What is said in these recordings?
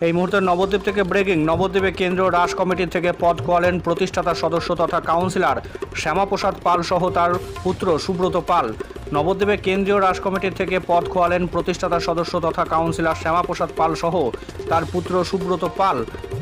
এই মুহূর্তে নবদ্বীপ থেকে ব্রেকিং নবদ্বীপে কেন্দ্রীয় রাস কমিটির থেকে পদ খোয়ালেন প্রতিষ্ঠাতা সদস্য তথা কাউন্সিলর শ্যামাপ্রসাদ পাল সহ তার পুত্র সুব্রত পাল। নবদ্বীপে কেন্দ্রীয় রাস কমিটির থেকে পদ খোয়ালেন প্রতিষ্ঠাতা সদস্য তথা কাউন্সিলর শ্যামাপ্রসাদ পাল সহ তার পুত্র সুব্রত পাল।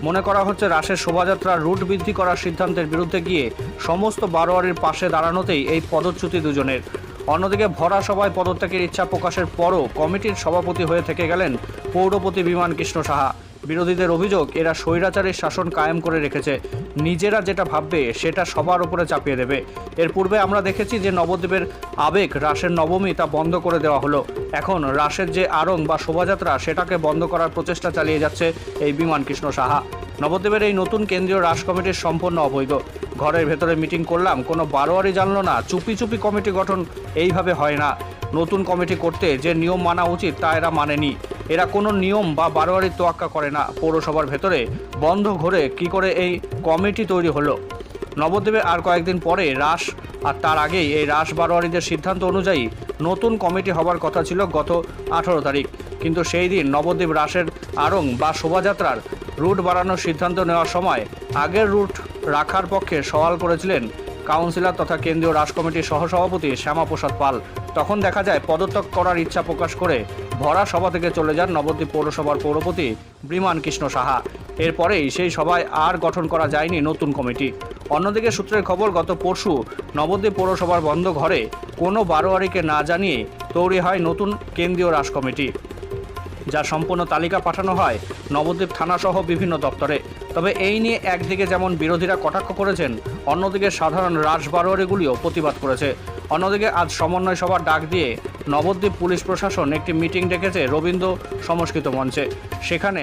মনে করা হচ্ছে রাসের শোভাযাত্রার রুট বৃদ্ধি করার সিদ্ধান্তের বিরুদ্ধে গিয়ে সমস্ত বারোয়ারির পাশে দাঁড়ানোতেই এই পদচ্যুতি দুজনের। অন্যদিকে ভরা সভায় পদত্যাগের ইচ্ছা প্রকাশের পরও কমিটির সভাপতি হয়ে থেকে গেলেন পৌরপতি বিমান কৃষ্ণ সাহা। বিরোধীদের অভিযোগ, এরা স্বৈরাচারের শাসন কায়েম করে রেখেছে। নিজেরা যেটা ভাববে, সেটা সবার উপরে চাপিয়ে দেবে। এর পূর্বে আমরা দেখেছি যে নবদ্বীপের আবেগ, রাসের নবমী, তা বন্ধ করে দেওয়া হলো। এখন রাসের যে আড়ং বা শোভাযাত্রা, সেটাকে বন্ধ করার প্রচেষ্টা চালিয়ে যাচ্ছে এই বিমান কৃষ্ণ সাহা। নবদ্বীপের এই নতুন কেন্দ্রীয় রাস কমিটির সম্পূর্ণ অবৈধ। ঘরের ভেতরে মিটিং করলাম, কোনো বারোয়ারি জানলো না, চুপি চুপি কমিটি গঠন এইভাবে হয় না। নতুন কমিটি করতে যে নিয়ম মানা উচিত তা এরা মানেনি। এরা কোনো নিয়ম বা বারোয়ারির তোয়াক্কা করে না। পৌরসভার ভেতরে বন্ধ ঘরে কি করে এই কমিটি তৈরি হলো? নবদ্বীপে আর কয়েকদিন পরে রাস আর তার আগেই এই রাস বারোয়ারিদের সিদ্ধান্ত অনুযায়ী নতুন কমিটি হবার কথা ছিল গত আঠারো তারিখ। কিন্তু সেই দিন নবদ্বীপ রাসের আড়ং বা শোভাযাত্রার রুট বাড়ানোর সিদ্ধান্ত নেওয়ার সময় আগের রুট রাখার পক্ষে সওয়াল করেছিলেন কাউন্সিলর তথা কেন্দ্রীয় রাস কমিটির সহসভাপতি শ্যামাপ্রসাদ পাল। তখন দেখা যায় পদত্যাগ করার ইচ্ছা প্রকাশ করে ভরা সভা থেকে চলে যান নবদ্বীপ পৌরসভার পৌরপতি বিমান কৃষ্ণ সাহা। এরপরেই সেই সভায় আর গঠন করা যায়নি নতুন কমিটি। অন্যদিকে সূত্রের খবর, গত পরশু নবদ্বীপ পৌরসভার বন্ধ ঘরে কোনো বারোয়ারিকে না জানিয়ে তৈরি হয় নতুন কেন্দ্রীয় রাস কমিটি যার সম্পূর্ণ তালিকা পাঠানো হয় নবদ্বীপ থানাসহ বিভিন্ন দপ্তরে। তবে এই নিয়ে একদিকে যেমন বিরোধীরা কটাক্ষ করেছেন, অন্যদিকে সাধারণ রাস বারোয়ারিগুলিও প্রতিবাদ করেছে। অন্যদিকে আজ সমন্বয় সভার ডাক দিয়ে নবদ্বীপ পুলিশ প্রশাসন একটি মিটিং ডেকেছে রবীন্দ্র সংস্কৃত মঞ্চে। সেখানে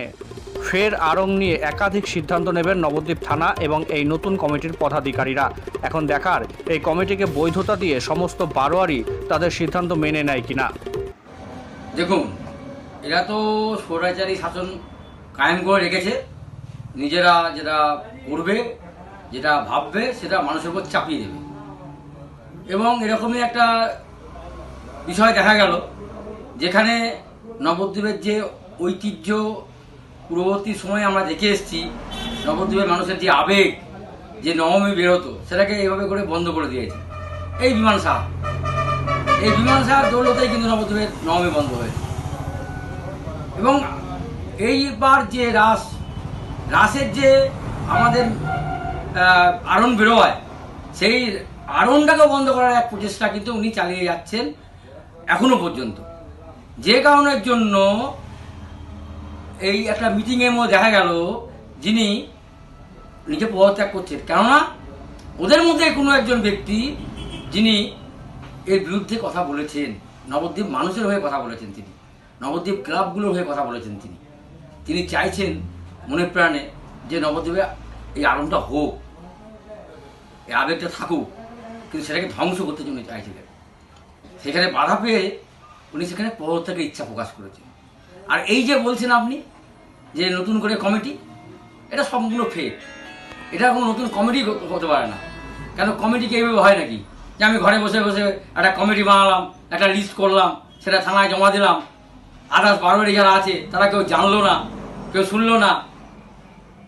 ফের আড়ং নিয়ে একাধিক সিদ্ধান্ত নেবেন নবদ্বীপ থানা এবং এই নতুন কমিটির পদাধিকারীরা। এখন দেখার, এই কমিটিকে বৈধতা দিয়ে সমস্ত বারোয়ারি তাদের সিদ্ধান্ত মেনে নেয় কিনা। দেখুন এরা তো স্বৈরাচারী শাসন কায়েম করে রেখেছে। নিজেরা যেটা করবে, যেটা ভাববে, সেটা মানুষের উপর চাপিয়ে দেবে। এবং এরকমই একটা বিষয় দেখা গেল, যেখানে নবদ্বীপের যে ঐতিহ্য পূর্ববর্তী সময়ে আমরা দেখে এসেছি, নবদ্বীপের মানুষের যে আবেগ, যে নবমী বেরোতো, সেটাকে এইভাবে করে বন্ধ করে দিয়েছে। এই বিমান সাহা এই বিমান সাহার দৌলতেই কিন্তু নবদ্বীপের নবমী বন্ধ হয়েছে। এবং এইবার যে রাস, রাসের যে আমাদের আড়ন বেরোয়, সেই আড়নটাকে বন্ধ করার এক প্রচেষ্টা কিন্তু উনি চালিয়ে যাচ্ছেন এখনও পর্যন্ত। যে কারণের জন্য এই একটা মিটিংয়ের মধ্যে দেখা গেল, যিনি নিজে পদত্যাগ করছেন। কেননা, ওদের মধ্যে কোনো একজন ব্যক্তি যিনি এর বিরুদ্ধে কথা বলেছেন, নবদ্বীপ মানুষের হয়ে কথা বলেছেন তিনি। নবদ্বীপ ক্লাবগুলোর হয়ে কথা বলেছেন তিনি। তিনি চাইছেন মনে প্রাণে যে নবদ্বীপে এই আলমটা হোক, এই আবেগটা থাকুক, কিন্তু সেটাকে ধ্বংস করতে উনি চাইছিলেন। সেখানে বাধা পেয়ে উনি সেখানে পদত্যাগের ইচ্ছা প্রকাশ করেছেন। আর এই যে বলছেন আপনি, যে নতুন করে কমিটি, এটা সম্পূর্ণ ফেক এটা কোনো নতুন কমিটি হতে পারে না। কেন কমিটি কি এইভাবে হয় নাকি? যে আমি ঘরে বসে বসে একটা কমিটি বানালাম, একটা লিস্ট করলাম, সেটা থানায় জমা দিলাম আদার্স বারোয়ারি যারা আছে, তারা কেউ জানলো না, কেউ শুনলো না,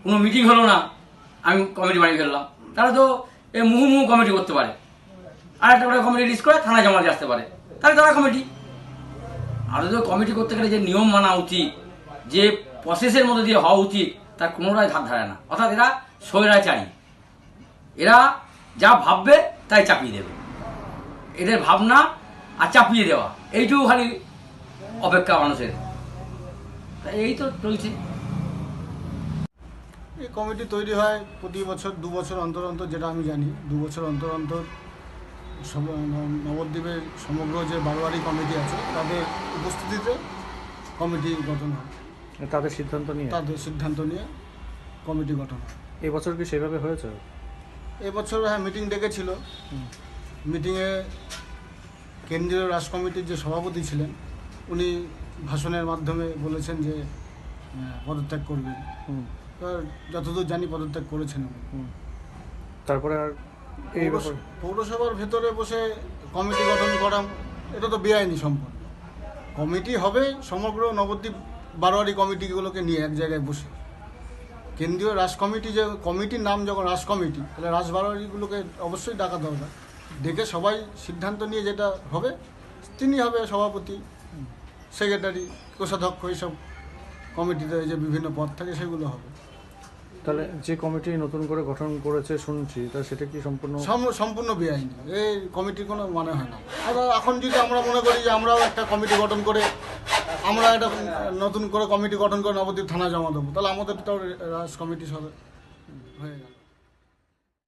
কোনো মিটিং হলো না, আমি কমিটি বানিয়ে ফেললাম। তারা তো এই মুহুমুহু কমিটি করতে পারে। আর একটা করে কমিটি লিস্ট করে থানায় জমা আসতে পারে। তাহলে তারা কমিটি আরও তো কমিটি করতে গেলে যে নিয়ম মানা উচিত, যে প্রসেসের মধ্যে দিয়ে হওয়া উচিত, তার কোনোটাই ধার ধারে না। অর্থাৎ এরা স্বৈরাচারী এরা যা ভাববে, তাই চাপিয়ে দেবে। এদের ভাবনা আর চাপিয়ে দেওয়া। এইটুকু খালি অপেক্ষা মানুষের এই তো চলছে। এই কমিটি তৈরি হয় প্রতি বছর দু বছর অন্তর অন্তর যেটা আমি জানি। দু বছর অন্তর অন্তর সব- নবদ্বীপের সমগ্র যে বারোয়ারি কমিটি আছে তাদের উপস্থিতিতে কমিটি গঠন হয়। তাদের সিদ্ধান্ত নিয়ে? তাদের সিদ্ধান্ত নিয়ে কমিটি গঠন হয়। এবছর কি সেভাবে হয়েছে? এবছর হ্যাঁ মিটিং ডেকেছিল। মিটিংয়ে কেন্দ্রীয় রাজ কমিটির যে সভাপতি ছিলেন উনি ভাষণের মাধ্যমে বলেছেন যে পদত্যাগ করবেন। হুম, এবার যতদূর জানি পদত্যাগ করেছেন উনি। তারপরে আর এই পৌরস- পৌরসভার ভেতরে বসে কমিটি গঠন করা এটা তো বেআইনি সম্পন্ন। কমিটি হবে সমগ্র নবদ্বীপ বারোয়ারি কমিটিগুলোকে নিয়ে এক জায়গায় বসে। কেন্দ্রীয় রাজ কমিটি যে কমিটির নাম যখন রাজ কমিটি তাহলে রাজ বারোয়ারিগুলোকে অবশ্যই ডাকা দরকার। ডেকে সবাই সিদ্ধান্ত নিয়ে যেটা হবে তিনি হবে সভাপতি। সেক্রেটারি কোষাধ্যক্ষ এইসব কমিটিতে যে বিভিন্ন পদ থাকে সেগুলো হবে। তাহলে যে কমিটি নতুন করে গঠন করেছে শুনছি তা সেটা কি সম্পূর্ণ সম্পূর্ণ বেআইনি। এই কমিটির কোনো মানে হয় না। আর এখন যদি আমরা মনে করি যে আমরাও একটা কমিটি গঠন করে আমরা একটা নতুন করে কমিটি গঠন করে নবদ্বীপ থানা জমা দেবো তাহলে আমাদের তো রাজ কমিটি সব হয়ে গেল।